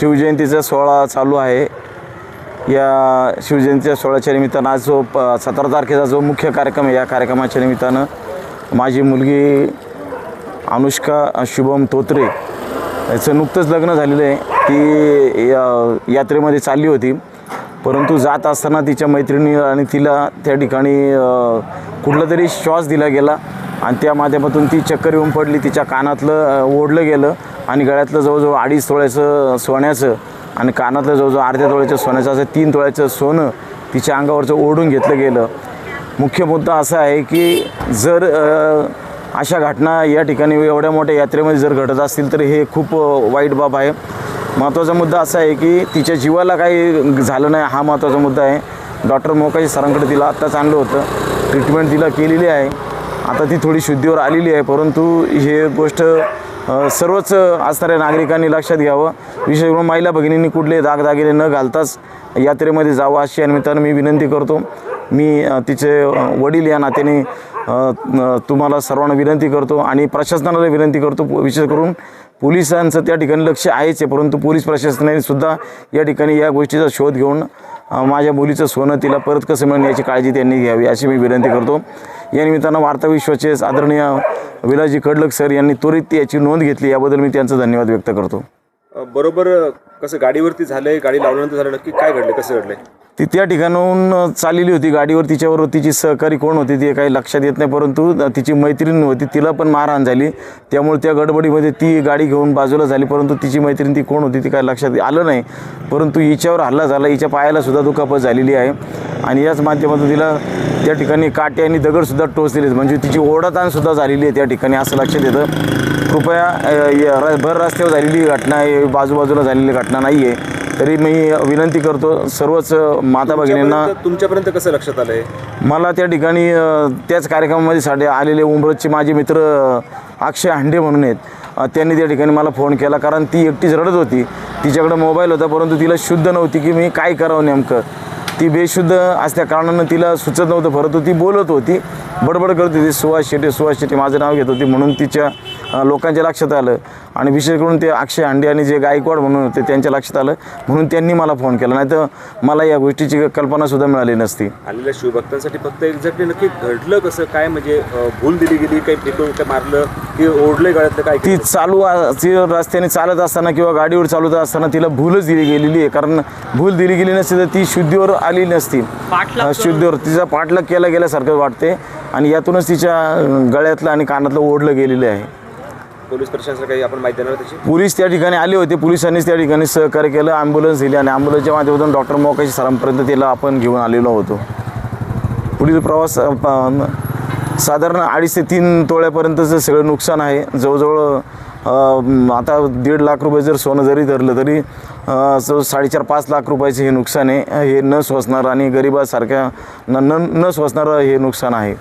शिवजयंतीचा सोहळा चालू आहे. या शिवजयंतीच्या सोहळ्याच्या निमित्तानं आज जो प सतरा तारखेचा जो मुख्य कार्यक्रम आहे या कार्यक्रमाच्या निमित्तानं माझी मुलगी अनुष्का शुभम तोत्रे याचं नुकतंच लग्न झालेलं आहे. ती या यात्रेमध्ये चालली होती. परंतु जात असताना तिच्या मैत्रिणी आणि तिला त्या ठिकाणी कुठला तरी श्वास दिला गेला आणि त्या माध्यमातून ती चक्कर येऊन पडली. तिच्या कानातलं ओढलं गेलं. आणि गळ्यातलं जवळजवळ अडीच तोळ्याचं सोन्याचं आणि कानातलं जवळजवळ अर्ध्या तोळ्याचं सोन्याचं असं तीन तोळ्याचं सोनं तिच्या अंगावरचं ओढून घेतलं गेलं. मुख्य मुद्दा असा आहे की जर अशा घटना या ठिकाणी एवढ्या मोठ्या यात्रेमध्ये जर घडत असतील तर हे खूप वाईट बाब आहे. महत्त्वाचा मुद्दा असा आहे की तिच्या जीवाला काही झालं नाही हा महत्त्वाचा मुद्दा आहे. डॉक्टर मोकाशी सरांकडे तिला आत्ताच आणलं होतं. ट्रीटमेंट तिला केलेली आहे. आता ती थोडी शुद्धीवर आलेली आहे परंतु हे गोष्ट सर्वच असणाऱ्या नागरिकांनी लक्षात घ्यावं. विशेष करून महिला भगिनींनी कुठले दागदागिने न घालताच यात्रेमध्ये जावं अशी या निमित्तानं मी विनंती करतो. मी तिचे वडील या नात्याने तुम्हाला सर्वांना विनंती करतो आणि प्रशासनाला विनंती करतो. विशेष करून पोलिसांचं त्या ठिकाणी लक्ष आहेच आहे परंतु पोलीस प्रशासनाने सुद्धा या ठिकाणी या गोष्टीचा शोध घेऊन माझ्या मुलीचं सोनं तिला परत कसं मिळणं याची काळजी त्यांनी घ्यावी अशी मी विनंती करतो. या निमित्तानं वार्ताविश्वाचे आदरणीय विलाजी कडलक सर यांनी त्वरित याची नोंद घेतली याबद्दल मी त्यांचा धन्यवाद व्यक्त करतो. बरोबर कसं गाडीवरती झालंय गाडी लावल्यानंतर झालं नक्की काय घडलं कसं घडलंय? ती त्या ठिकाणाहून चाललेली होती. गाडीवर तिच्यावर तिची सहकारी कोण होती ती काही लक्षात येत नाही परंतु तिची मैत्रीण होती तिला पण मारहाण झाली. त्यामुळे त्या गडबडीमध्ये ती गाडी घेऊन बाजूला झाली परंतु तिची मैत्रीण ती कोण होती ती काही लक्षात आलं नाही. परंतु हिच्यावर हल्ला झाला हिच्या पायाला सुद्धा दुखापत झालेली आहे. आणि याच माध्यमातून तिला त्या ठिकाणी काटे आणि दगडसुद्धा टोच दिले म्हणजे तिची ओढाताणसुद्धा झालेली आहे त्या ठिकाणी असं लक्षात येतं. कृपया या र- भर रस्त्यावर झालेली घटना आहे बाजूबाजूला झालेली घटना नाही आहे तरी मी विनंती करतो सर्वच माता भगिनींना तुमच्यापर्यंत- कसं लक्षात आलंय? मला त्या ठिकाणी त्याच कार्यक्रमामध्ये साठी आलेले उमरतचे माझे मित्र अक्षय हांडे म्हणून आहेत. त्यांनी त्या ठिकाणी मला फोन केला कारण ती एकटीच रडत होती. तिच्याकडे मोबाईल होता परंतु तिला शुद्ध नव्हती की मी काय करावं नेमकं. ती बेशुद्ध असल्या कारणानं तिला सुचत नव्हतं परंतु ती बोलत होती. बडबड करत होती सुहास शेटे सुहास शेटे माझं नाव घेत होती म्हणून तिच्या लोकांच्या लक्षात आलं. आणि विशेष करून ते अक्षय हांडे आणि जे गायकवाड म्हणून होते त्यांच्या लक्षात आलं. म्हणून त्यांनी मला फोन केला. नाही तर मला या गोष्टीची कल्पनासुद्धा मिळाली नसती. आलेल्या शिवभक्तांसाठी फक्त एक्झॅक्टली नक्की घडलं कसं काय म्हणजे भूल दिली गेली काही फेकून काय मारलं की ओढलंय गाड्यातलं काय ती चालू ती रस्त्याने चालत असताना किंवा गाडीवर चालवत असताना तिला भूलच दिली गेलेली आहे. कारण भूल दिली गेली नसती तर ती शुद्धीवर आली नसती. शुद्धीवर तिचा पाठलाग केला गेल्यासारखं वाटते. आणि यातूनच तिच्या गळ्यातलं आणि कानातलं ओढलं गेलेलं आहे. पोलीस प्रशासनाला काही आपण माहिती देणार त्याची? पोलीस त्या ठिकाणी आले होते. पोलिसांनीच त्या ठिकाणी सहकार्य केलं ॲम्ब्युलन्स दिली आणि ॲम्ब्युलन्सच्या माध्यमातून डॉक्टर मोकाशी सरांपर्यंत तिला आपण घेऊन आलेलो होतो. पुढील प्रवास साधारण अडीच ते तीन तोळ्यापर्यंतचं सगळं नुकसान आहे. जवळजवळ आता दीड लाख रुपये जर सोनं जरी धरलं तरी अ, साडेचार पाच लाख रुपयाचे हे नुकसान आहे. हे न सोसणार आणि गरिबासारख्या न न न सोसणारं हे नुकसान आहे.